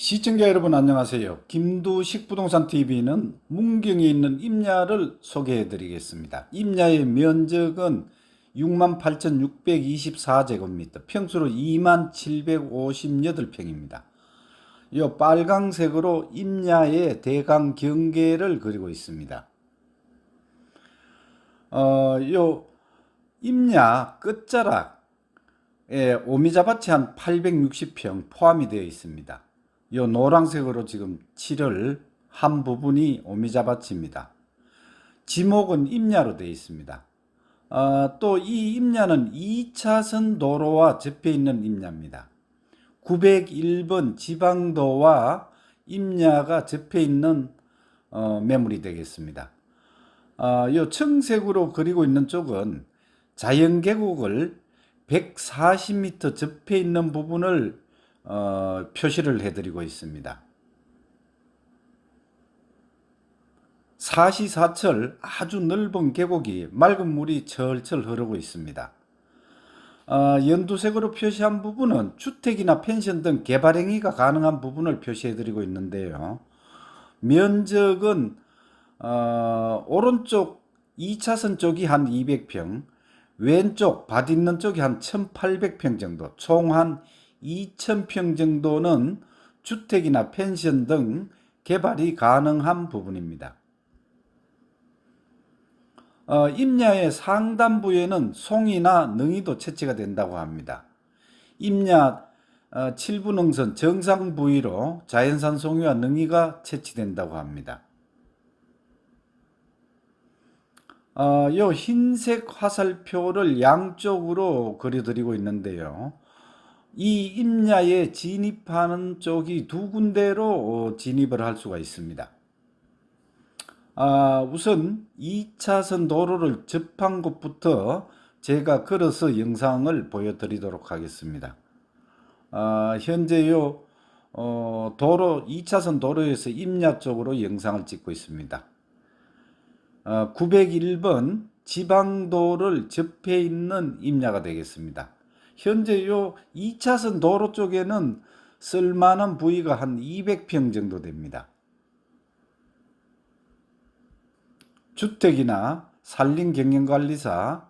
시청자 여러분 안녕하세요. 김두식 부동산 TV는 문경에 있는 임야를 소개해 드리겠습니다. 임야의 면적은 68,624제곱미터, 평수로 2758평입니다. 이 빨강색으로 임야의 대강 경계를 그리고 있습니다. 어, 요 임야 끝자락에 오미자밭이 한 860평 포함이 되어 있습니다. 요 노란색으로 지금 칠을 한 부분이 오미자밭입니다. 지목은 임야로 되어 있습니다. 어, 또이 임야는 2차선 도로와 접해 있는 임야입니다. 901번 지방도와 임야가 접해 있는 어, 매물이 되겠습니다. 어, 요 청색으로 그리고 있는 쪽은 자연 계곡을 140m 접해 있는 부분을 어, 표시를 해드리고 있습니다. 사시사철 아주 넓은 계곡이 맑은 물이 철철 흐르고 있습니다. 어, 연두색으로 표시한 부분은 주택이나 펜션 등 개발 행위가 가능한 부분을 표시해 드리고 있는데요. 면적은 어, 오른쪽 2차선 쪽이 한 200평, 왼쪽 밭 있는 쪽이 한 1800평 정도, 총 한 2000평 정도는 주택이나 펜션 등 개발이 가능한 부분입니다. 어, 임야의 상단부에는 송이나 능이도 채취가 된다고 합니다. 임야 어, 7부 능선 정상 부위로 자연산 송이와 능이가 채취된다고 합니다. 어, 요 흰색 화살표를 양쪽으로 그려드리고 있는데요. 이 임야에 진입하는 쪽이 두 군데로 어, 진입을 할 수가 있습니다. 아, 우선 2차선 도로를 접한 곳부터 제가 걸어서 영상을 보여드리도록 하겠습니다. 아, 현재요, 어, 도로, 2차선 도로에서 임야 쪽으로 영상을 찍고 있습니다. 어, 901번 지방도를 접해 있는 임야가 되겠습니다. 현재 요 2차선 도로 쪽에는 쓸만한 부위가 한 200평 정도 됩니다. 주택이나 산림 경영관리사,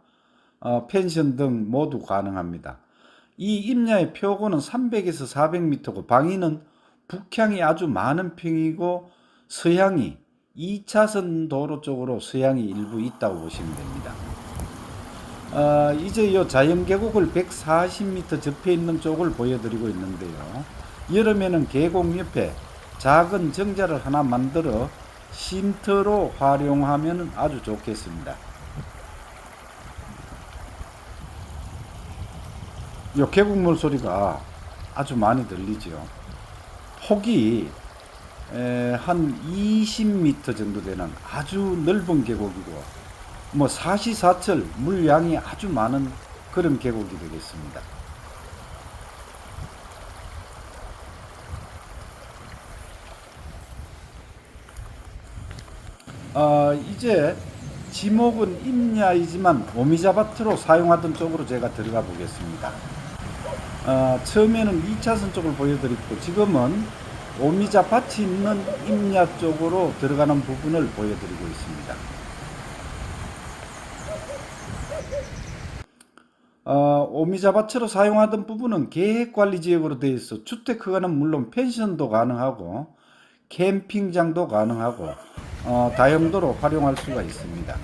어, 펜션 등 모두 가능합니다. 이 임야의 표고는 300에서 400m고 방위는 북향이 아주 많은 평이고 서향이 2차선 도로 쪽으로 서향이 일부 있다고 보시면 됩니다. 어, 이제 이 자연 계곡을 140m 접해 있는 쪽을 보여드리고 있는데요. 여름에는 계곡 옆에 작은 정자를 하나 만들어 쉼터로 활용하면 아주 좋겠습니다. 이 계곡물 소리가 아주 많이 들리죠. 폭이 에, 한 20m 정도 되는 아주 넓은 계곡이고 뭐 사시사철 물량이 아주 많은 그런 계곡이 되겠습니다. 어, 이제 지목은 임야이지만 오미자밭으로 사용하던 쪽으로 제가 들어가 보겠습니다. 어, 처음에는 2차선 쪽을 보여드렸고 지금은 오미자 밭이 있는 임야 쪽으로 들어가는 부분을 보여드리고 있습니다. 어, 오미자 밭으로 사용하던 부분은 계획관리지역으로 되어 있어 주택 허가는 물론 펜션도 가능하고 캠핑장도 가능하고 어, 다용도로 활용할 수가 있습니다.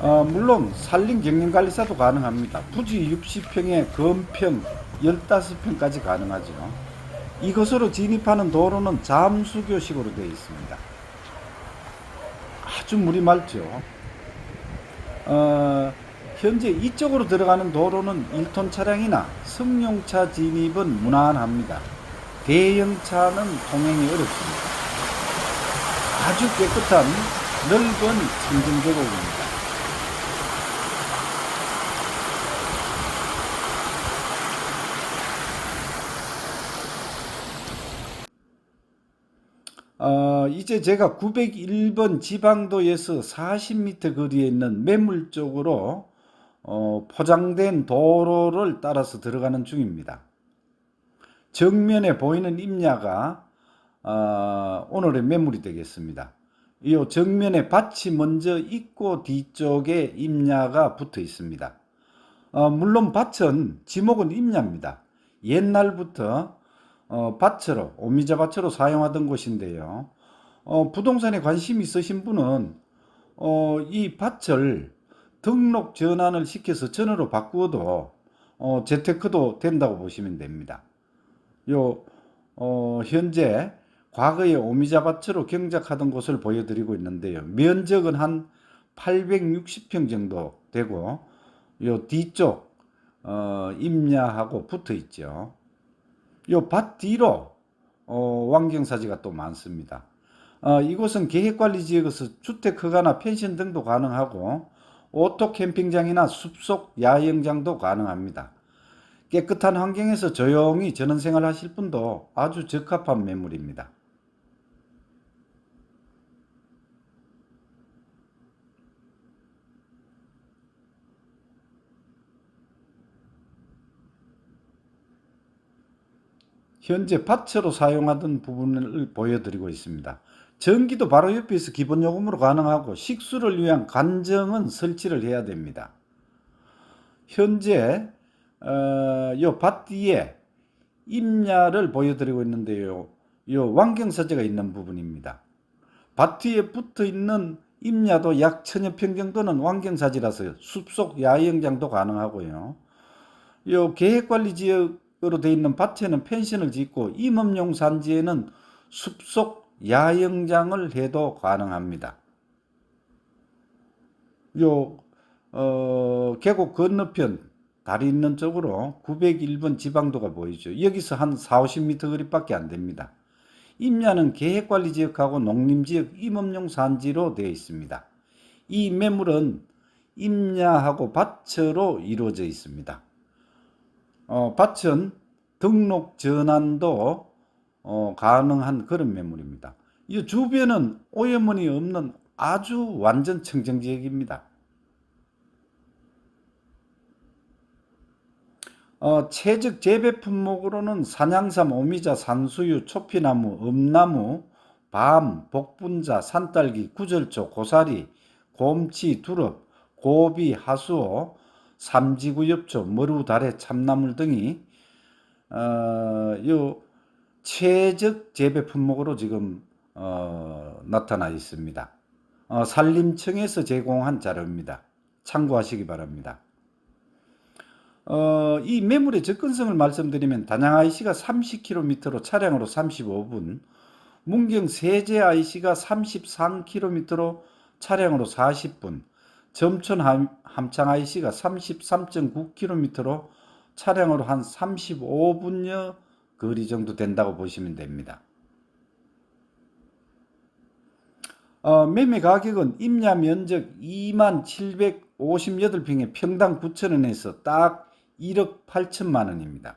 어, 물론 산림 경영관리사도 가능합니다. 부지 60평에 건평 15평까지 가능하죠. 이것으로 진입하는 도로는 잠수교식으로 되어 있습니다. 아주 물이 맑죠. 어, 현재 이쪽으로 들어가는 도로는 1톤 차량이나 승용차 진입은 무난합니다. 대형차는 통행이 어렵습니다. 아주 깨끗한 넓은 청정 계곡입니다. 어, 이제 제가 901번 지방도에서 40m 거리에 있는 매물 쪽으로 어, 포장된 도로를 따라서 들어가는 중입니다. 정면에 보이는 임야가 어, 오늘의 매물이 되겠습니다. 이 정면에 밭이 먼저 있고 뒤쪽에 임야가 붙어 있습니다. 어, 물론 밭은 지목은 임야입니다. 옛날부터 어, 밭으로 오미자 밭으로 사용하던 곳인데요. 어, 부동산에 관심 있으신 분은 어, 이 밭을 등록 전환을 시켜서 전으로 바꾸어도 어, 재테크도 된다고 보시면 됩니다. 요 어, 현재 과거에 오미자 밭으로 경작하던 곳을 보여드리고 있는데요. 면적은 한 860평 정도 되고 요 뒤쪽 어, 임야하고 붙어 있죠. 요 밭 뒤로 어, 왕경사지가 또 많습니다. 어, 이곳은 계획관리지역에서 주택 허가나 펜션 등도 가능하고 오토 캠핑장이나 숲속 야영장도 가능합니다. 깨끗한 환경에서 조용히 전원생활 하실 분도 아주 적합한 매물입니다. 현재 밭으로 사용하던 부분을 보여드리고 있습니다. 전기도 바로 옆에서 기본 요금으로 가능하고 식수를 위한 관정은 설치를 해야 됩니다. 현재 어, 요 밭 뒤에 임야를 보여드리고 있는데요. 요 완경사제가 있는 부분입니다. 밭 뒤에 붙어 있는 임야도 약 천여 평 정도는 완경사지라서 숲속 야영장도 가능하고요. 요 계획관리 지역으로 되어 있는 밭에는 펜션을 짓고 임업용 산지에는 숲속 야영장을 해도 가능합니다. 요 어, 계곡 건너편 다리 있는 쪽으로 901번 지방도가 보이죠. 여기서 한 4, 50m 거리밖에 안 됩니다. 임야는 계획관리지역하고 농림지역 임업용 산지로 되어 있습니다. 이 매물은 임야하고 밭으로 이루어져 있습니다. 어, 밭은 등록 전환도 어, 가능한 그런 매물입니다. 이 주변은 오염원이 없는 아주 완전 청정 지역입니다. 어, 채적 재배 품목으로는 산양삼, 오미자, 산수유, 초피나무, 음나무, 밤, 복분자, 산딸기, 구절초, 고사리, 곰치, 두릅, 고비, 하수오, 삼지구엽초, 머루다래, 참나물 등이 어, 요 최적 재배 품목으로 지금 어, 나타나 있습니다. 어, 산림청에서 제공한 자료입니다. 참고하시기 바랍니다. 어, 이 매물의 접근성을 말씀드리면 단양 IC가 30km로 차량으로 35분, 문경 세제 IC가 33km로 차량으로 40분, 점촌 함, 함창 IC가 33.9km로 차량으로 한 35분여 거리 정도 된다고 보시면 됩니다. 어, 매매 가격은 임야 면적 2만 758평에 평당 9천원에서 딱 1억 8천만 원입니다.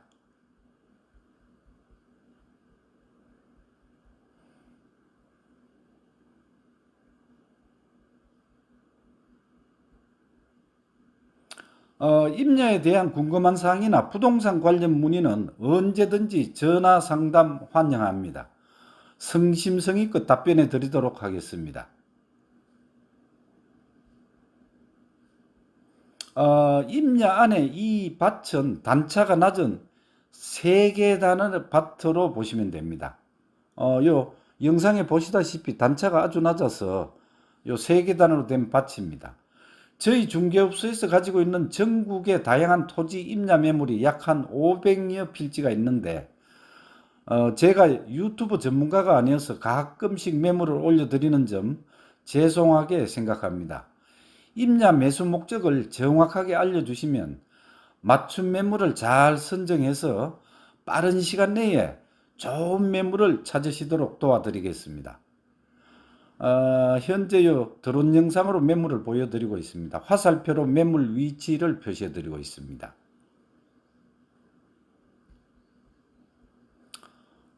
어, 임야에 대한 궁금한 사항이나 부동산 관련 문의는 언제든지 전화 상담 환영합니다. 성심성의껏 답변해 드리도록 하겠습니다. 어, 임야 안에 이 밭은 단차가 낮은 세계단의 밭으로 보시면 됩니다. 어, 요 영상에 보시다시피 단차가 아주 낮아서 요 세계단으로 된 밭입니다. 저희 중개업소에서 가지고 있는 전국의 다양한 토지 임야 매물이 약 한 500여 필지가 있는데 어, 제가 유튜브 전문가가 아니어서 가끔씩 매물을 올려드리는 점 죄송하게 생각합니다. 임야 매수 목적을 정확하게 알려주시면 맞춤 매물을 잘 선정해서 빠른 시간 내에 좋은 매물을 찾으시도록 도와드리겠습니다. 어, 현재요 드론 영상으로 매물을 보여드리고 있습니다. 화살표로 매물 위치를 표시해드리고 있습니다.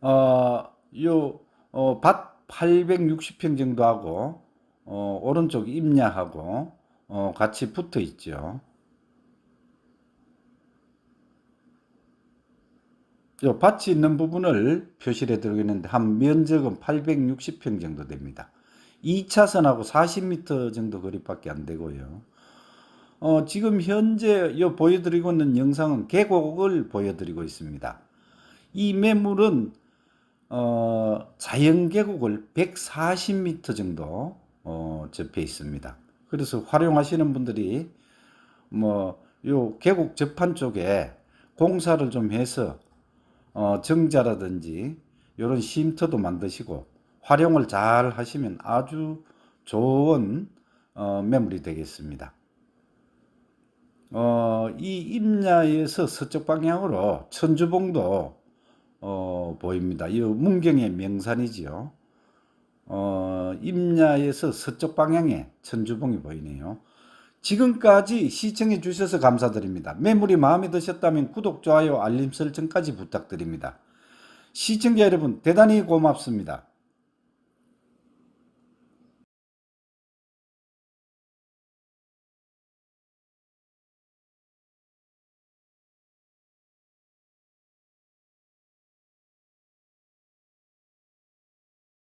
어, 요, 어, 밭 860평 정도 하고, 어, 오른쪽 임야하고, 어, 같이 붙어 있죠. 요 밭이 있는 부분을 표시를 해드리고 있는데 한 면적은 860평 정도 됩니다. 2차선하고 40m 정도 거리밖에 안 되고요. 어, 지금 현재 요 보여드리고 있는 영상은 계곡을 보여드리고 있습니다. 이 매물은 어, 자연 계곡을 140m 정도 어, 접해 있습니다. 그래서 활용하시는 분들이 뭐 요 계곡 접한 쪽에 공사를 좀 해서 어, 정자라든지 이런 쉼터도 만드시고 활용을 잘 하시면 아주 좋은 어, 매물이 되겠습니다. 어, 이 임야에서 서쪽 방향으로 천주봉도 어, 보입니다. 이 문경의 명산이지요. 어, 임야에서 서쪽 방향에 천주봉이 보이네요. 지금까지 시청해 주셔서 감사드립니다. 매물이 마음에 드셨다면 구독, 좋아요, 알림 설정까지 부탁드립니다. 시청자 여러분 대단히 고맙습니다.